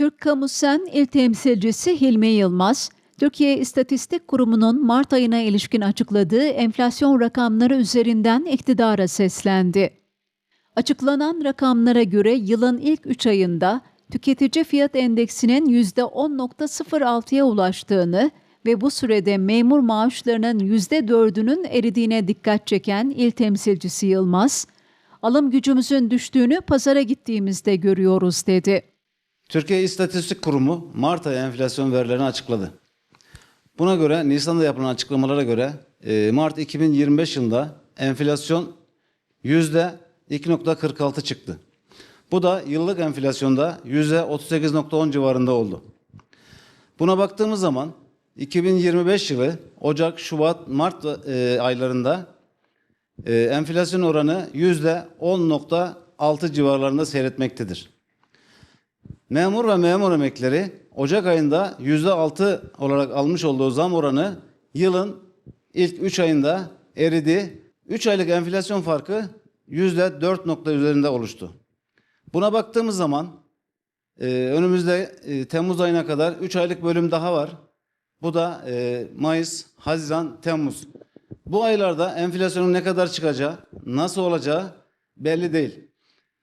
Türk Kamu Sen İl Temsilcisi Hilmi Yılmaz, Türkiye İstatistik Kurumu'nun Mart ayına ilişkin açıkladığı enflasyon rakamları üzerinden iktidara seslendi. Açıklanan rakamlara göre yılın ilk 3 ayında tüketici fiyat endeksinin %10.06'ya ulaştığını ve bu sürede memur maaşlarının %4'ünün eridiğine dikkat çeken il temsilcisi Yılmaz, alım gücümüzün düştüğünü pazara gittiğimizde görüyoruz dedi. Türkiye İstatistik Kurumu Mart ayı enflasyon verilerini açıkladı. Buna göre Nisan'da yapılan açıklamalara göre e, Mart 2025 yılında enflasyon yüzde 2.46 çıktı. Bu da yıllık enflasyonda yüzde 38.10 civarında oldu. Buna baktığımız zaman 2025 yılı Ocak, Şubat, Mart e, aylarında e, enflasyon oranı yüzde 10.6 civarlarında seyretmektedir. Memur ve memur emekleri Ocak ayında yüzde altı olarak almış olduğu zam oranı yılın ilk 3 ayında eridi. 3 aylık enflasyon farkı yüzde 4 nokta üzerinde oluştu. Buna baktığımız zaman e, önümüzde e, Temmuz ayına kadar 3 aylık bölüm daha var. Bu da e, Mayıs, Haziran, Temmuz. Bu aylarda enflasyonun ne kadar çıkacağı, nasıl olacağı belli değil.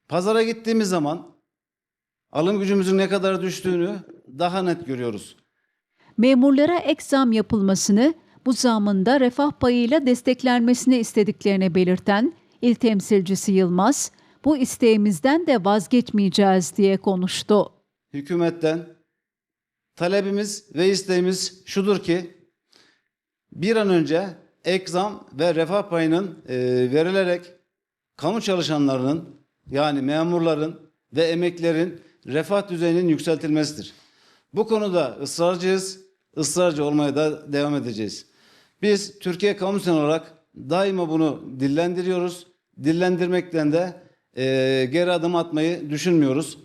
Pazara gittiğimiz zaman alım gücümüzün ne kadar düştüğünü daha net görüyoruz. Memurlara ek zam yapılmasını, bu zamın da refah payıyla desteklenmesini istediklerini belirten il temsilcisi Yılmaz, bu isteğimizden de vazgeçmeyeceğiz diye konuştu. Hükümetten talebimiz ve isteğimiz şudur ki bir an önce ek zam ve refah payının e, verilerek kamu çalışanlarının yani memurların ve emeklerin refah düzeyinin yükseltilmesidir. Bu konuda ısrarcıyız, ısrarcı olmaya da devam edeceğiz. Biz Türkiye Kamu Sen olarak daima bunu dillendiriyoruz. Dillendirmekten de e, geri adım atmayı düşünmüyoruz.